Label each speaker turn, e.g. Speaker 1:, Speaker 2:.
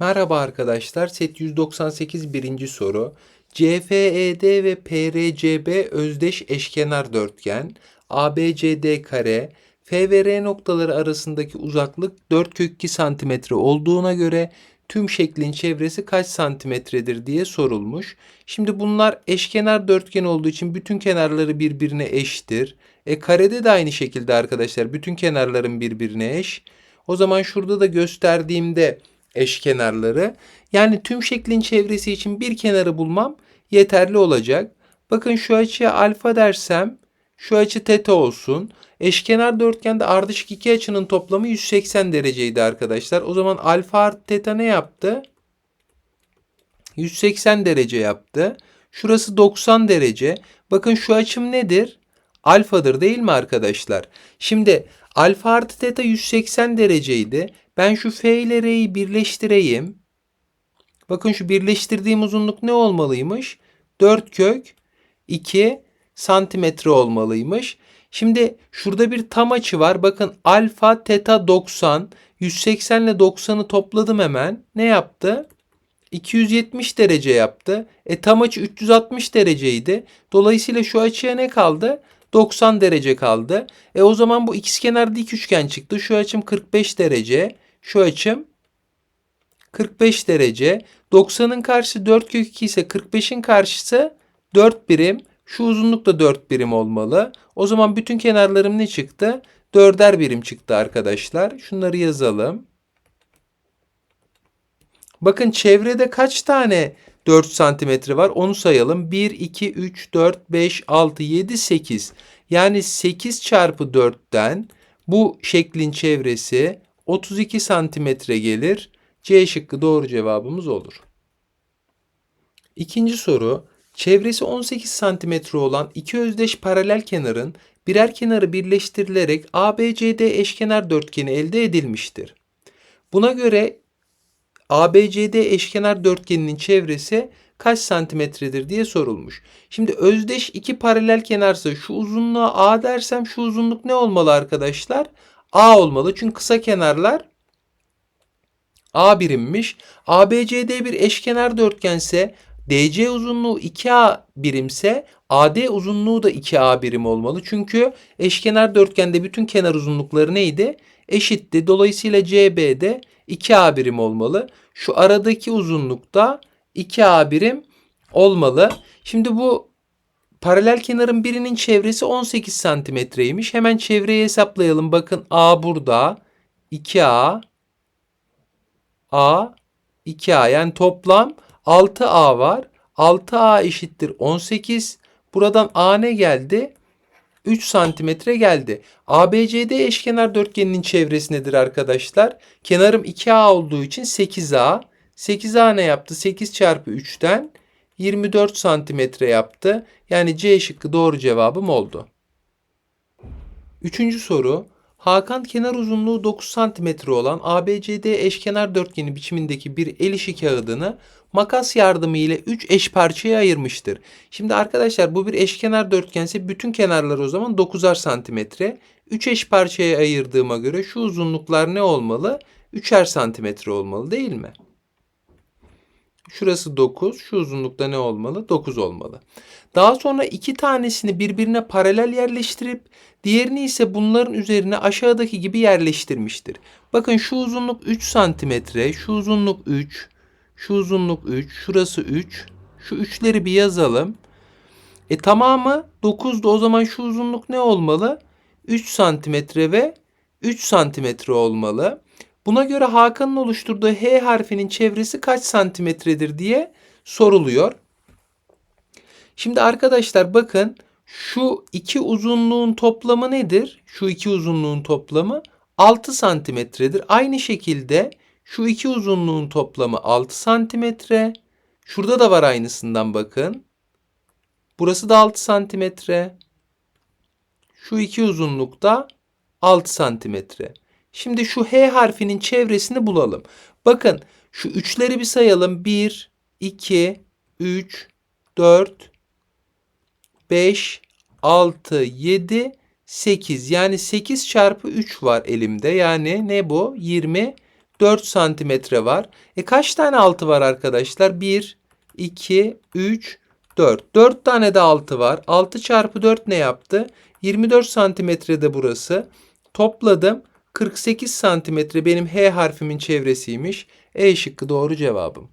Speaker 1: Merhaba arkadaşlar. Set 198 birinci soru. CFED ve PRCB özdeş eşkenar dörtgen. ABCD kare. F ve R noktaları arasındaki uzaklık 4 kök 2 santimetre olduğuna göre tüm şeklin çevresi kaç santimetredir diye sorulmuş. Şimdi bunlar eşkenar dörtgen olduğu için bütün kenarları birbirine eşittir. E karede de aynı şekilde arkadaşlar bütün kenarların birbirine eş. O zaman şurada da gösterdiğimde eşkenarları. Yani tüm şeklin çevresi için bir kenarı bulmam yeterli olacak. Bakın şu açıya alfa dersem şu açı teta olsun. Eşkenar dörtgende ardışık iki açının toplamı 180 dereceydi arkadaşlar. O zaman alfa artı teta ne yaptı? 180 derece yaptı. Şurası 90 derece. Bakın şu açım nedir? Alfadır değil mi arkadaşlar? Şimdi alfa artı teta 180 dereceydi. Ben şu F ile R'yi birleştireyim. Bakın şu birleştirdiğim uzunluk ne olmalıymış? 4 kök 2 santimetre olmalıymış. Şimdi şurada bir tam açı var. Bakın alfa teta 90. 180 ile 90'ı topladım hemen. Ne yaptı? 270 derece yaptı. E tam açı 360 dereceydi. Dolayısıyla şu açıya ne kaldı? 90 derece kaldı. E o zaman bu ikizkenar dik üçgen çıktı. Şu açım 45 derece. Şu açım 45 derece. 90'ın karşısı 4 kök 2 ise 45'in karşısı 4 birim. Şu uzunluk da 4 birim olmalı. O zaman bütün kenarlarım ne çıktı? 4'er birim çıktı arkadaşlar. Şunları yazalım. Bakın çevrede kaç tane 4 santimetre var onu sayalım. 1, 2, 3, 4, 5, 6, 7, 8. Yani 8 çarpı 4'ten bu şeklin çevresi 32 santimetre gelir. C şıkkı doğru cevabımız olur. İkinci soru. Çevresi 18 santimetre olan iki özdeş paralel kenarın birer kenarı birleştirilerek ABCD eşkenar dörtgeni elde edilmiştir. Buna göre ABCD eşkenar dörtgeninin çevresi kaç santimetredir diye sorulmuş. Şimdi özdeş iki paralel kenarsa şu uzunluğa A dersem şu uzunluk ne olmalı arkadaşlar? A olmalı. Çünkü kısa kenarlar A birimmiş. ABCD bir eşkenar dörtgense DC uzunluğu 2A birimse AD uzunluğu da 2A birim olmalı. Çünkü eşkenar dörtgende bütün kenar uzunlukları neydi? Eşitti. Dolayısıyla CB'de 2A birim olmalı. Şu aradaki uzunluk da 2A birim olmalı. Şimdi bu paralel kenarın birinin çevresi 18 santimetreymiş. Hemen çevreyi hesaplayalım. Bakın A burada. 2A A 2A yani toplam 6A var. 6A eşittir 18. Buradan A ne geldi? 3 santimetre geldi. ABCD eşkenar dörtgeninin çevresi nedir arkadaşlar? Kenarım 2A olduğu için 8A. 8A ne yaptı? 8 çarpı 3'ten 24 santimetre yaptı. Yani C şıkkı doğru cevabım oldu. Üçüncü soru. Hakan kenar uzunluğu 9 cm olan ABCD eşkenar dörtgeni biçimindeki bir el işi kağıdını makas yardımı ile 3 eş parçaya ayırmıştır. Şimdi arkadaşlar bu bir eşkenar dörtgense bütün kenarları o zaman 9'ar santimetre. 3 eş parçaya ayırdığıma göre şu uzunluklar ne olmalı? 3'er santimetre olmalı değil mi? Şurası 9. Şu uzunlukta ne olmalı? 9 olmalı. Daha sonra iki tanesini birbirine paralel yerleştirip diğerini ise bunların üzerine aşağıdaki gibi yerleştirmiştir. Bakın şu uzunluk 3 santimetre, şu uzunluk 3, şu uzunluk 3, şurası 3. Şu üçleri bir yazalım. E tamamı 9'du. O zaman şu uzunluk ne olmalı? 3 santimetre ve 3 santimetre olmalı. Buna göre Hakan'ın oluşturduğu H harfinin çevresi kaç santimetredir diye soruluyor. Şimdi arkadaşlar bakın şu iki uzunluğun toplamı nedir? Şu iki uzunluğun toplamı 6 santimetredir. Aynı şekilde şu iki uzunluğun toplamı 6 santimetre. Şurada da var aynısından bakın. Burası da 6 santimetre. Şu iki uzunluk da 6 santimetre. Şimdi şu H harfinin çevresini bulalım. Bakın şu üçleri bir sayalım. 1, 2, 3, 4, 5, 6, 7, 8. Yani 8 çarpı 3 var elimde. Yani ne bu? 24 santimetre var. E kaç tane 6 var arkadaşlar? 1, 2, 3, 4. 4 tane de 6 var. 6 çarpı 4 ne yaptı? 24 santimetrede burası. Topladım. 48 santimetre benim H harfimin çevresiymiş. E şıkkı doğru cevabım.